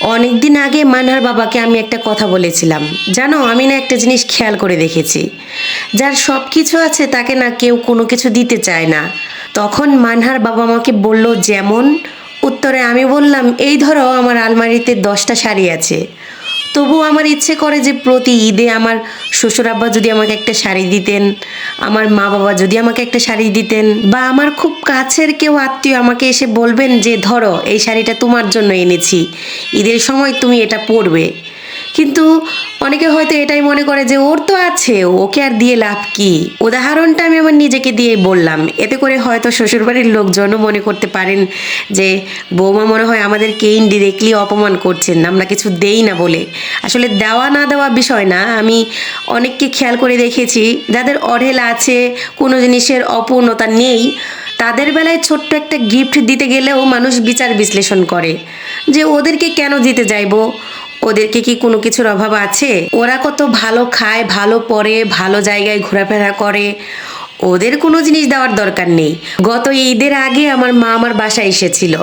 অনেক দিন আগে মানহার বাবাকে আমি একটা কথা বলেছিলাম। জানো, আমি না একটা জিনিস খেয়াল করে দেখেছি। যার সব কিছু আছে তাকে না কেউ কোনো কিছু দিতে চায় না। তখন মানহার বাবা আমাকে বলল, যেমন। উত্তরে আমি বললাম, এই ধরো, আমার আলমারিতে দশটা শাড়ি আছে। তবু আমার ইচ্ছে করে যে প্রতি ঈদে আমার শ্বশুর আব্বা যদি আমাকে একটা শাড়ি দিতেন, আমার মা বাবা যদি আমাকে একটা শাড়ি দিতেন, বা আমার খুব কাছের কেউ আত্মীয় আমাকে এসে বলবেন যে, ধরো, এই শাড়িটা তোমার জন্য এনেছি। ঈদের সময় তুমি এটা পরবে। কিন্তু অনেকে হয়তো এটাই মনে করে যে ওর তো আছে, ওকে আর দিয়ে লাভ কি? উদাহরণটা আমি আমার নিজেকে দিয়ে বললাম। এতে করে হয়তো শ্বশুরবাড়ির লোকজনও মনে করতে পারেন যে, বৌমা মনে হয় আমাদেরকে ইনডিরেক্টলি অপমান করছেন, আমরা কিছু দেই না বলে। আসলে দেওয়া না দেওয়া বিষয় না, আমি অনেককে খেয়াল করে দেখেছি, যাদের অঢেল আছে, কোনো জিনিসের অপূর্ণতা নেই, তাদের বেলায় ছোট্ট একটা গিফট দিতে গেলেও মানুষ বিচার বিশ্লেষণ করে। যে ওদেরকে কেন দিতে যাইবো? ওদেরকে কি কোনো কিছুর অভাব আছে? ওরা কত ভালো খায়, ভালো পরে ভালো জায়গায় ঘোরাফেরা করে। ওদের কোনো জিনিস দেওয়ার দরকার নেই। গত ঈদের আগে আমার মা আমার বাসায় এসেছিল।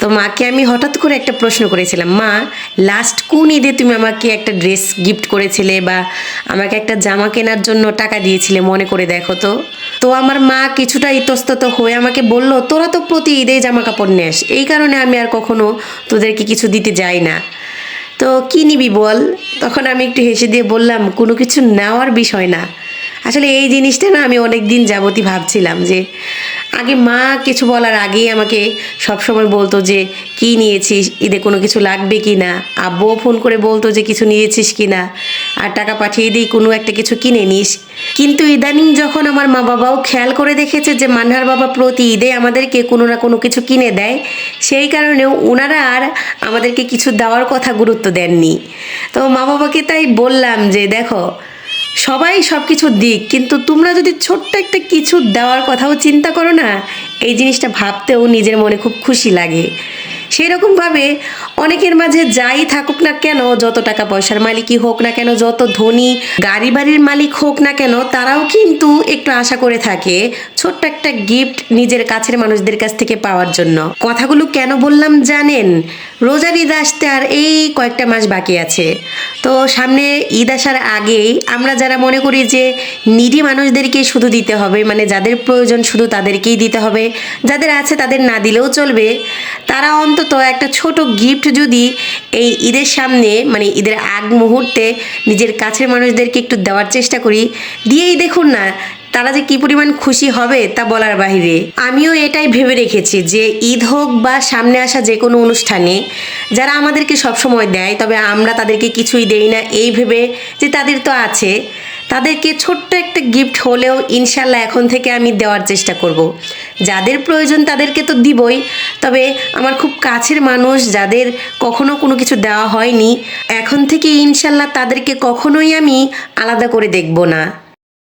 তো মাকে আমি হঠাৎ করে একটা প্রশ্ন করেছিলাম, মা লাস্ট কোন ঈদে তুমি আমাকে একটা ড্রেস গিফট করেছিলে বা আমাকে একটা জামা কেনার জন্য টাকা দিয়েছিলে, মনে করে দেখো তো? তো আমার মা কিছুটা ইতস্তত হয়ে আমাকে বলল, তোরা তো প্রতি ঈদে জামা কাপড় নেস। এই কারণে আমি আর কখনো তোদেরকে কিছু দিতে যাই না। তো কী নিবি বল? তখন আমি একটু হেসে দিয়ে বললাম, কোনো কিছু নেওয়ার বিষয় না। আসলে এই জিনিসটা না আমি অনেক দিন যাবতই ভাবছিলাম যে, আগে মা কিছু বলার আগেই আমাকে সবসময় বলতো যে, কি নিয়েছিস? ঈদে কোনো কিছু লাগবে কি না? আব্বুও ফোন করে বলতো যে, কিছু নিয়েছিস কি না? আর টাকা পাঠিয়ে দিই, কোনো একটা কিছু কিনে নিস। কিন্তু ইদানিং যখন আমার মা বাবাও খেয়াল করে দেখেছে যে মানহার বাবা প্রতি ঈদে আমাদেরকে কোনো না কোনো কিছু কিনে দেয়, সেই কারণেও ওনারা আর আমাদেরকে কিছু দেওয়ার কথা গুরুত্ব দেননি। তো মা বাবাকে তাই বললাম যে, দেখো সবাই সব কিছু দিক, কিন্তু তোমরা যদি ছোট্ট একটা কিছু দেওয়ার কথাও চিন্তা করো না, এই জিনিসটা ভাবতেও নিজের মনে খুব খুশি লাগে। সেই রকমভাবে অনেকের মাঝে যাই থাকুক না কেন, যত টাকা পয়সার মালিকই হোক না কেন, যত ধনী গাড়ি বাড়ির মালিক হোক না কেন, তারাও কিন্তু একটু আশা করে থাকে ছোট্ট একটা গিফট নিজের কাছের মানুষদের কাছ থেকে পাওয়ার জন্য। কথাগুলো কেন বললাম জানেন? রোজার ঈদ আসতে আর এই কয়েকটা মাস বাকি আছে। তো সামনে ঈদ আসার আগেই আমরা যারা মনে করি যে নিডি মানুষদেরকে শুধু দিতে হবে মানে যাদের প্রয়োজন শুধু তাদেরকেই দিতে হবে, যাদের আছে তাদের না দিলেও চলবে, তারা অন্তত একটা ছোট গিফট যদি এই ঈদের সামনে মানে ঈদের আগ মুহূর্তে নিজের কাছের মানুষদেরকে একটু দেওয়ার চেষ্টা করি, দিয়েই দেখুন না তারা যে কি পরিমাণ খুশি হবে তা বলার বাহিরে আমিও এটাই ভেবে রেখেছি যে ঈদ হোক বা সামনে আসা যে কোনো অনুষ্ঠানে যারা আমাদেরকে সবসময় দেয়, তবে আমরা তাদেরকে কিছুই দেই না এই ভেবে যে তাদের তো আছে, তাদেরকে ছোট্ট একটা গিফট হলেও ইনশাল্লাহ এখন থেকে আমি দেওয়ার চেষ্টা করব। যাদের প্রয়োজন তাদেরকে তো দিবই। তবে আমার খুব কাছের মানুষ যাদের কখনো কোনো কিছু দেওয়া হয়নি, এখন থেকে ইনশাল্লাহ তাদেরকে কখনোই আমি আলাদা করে দেখব না।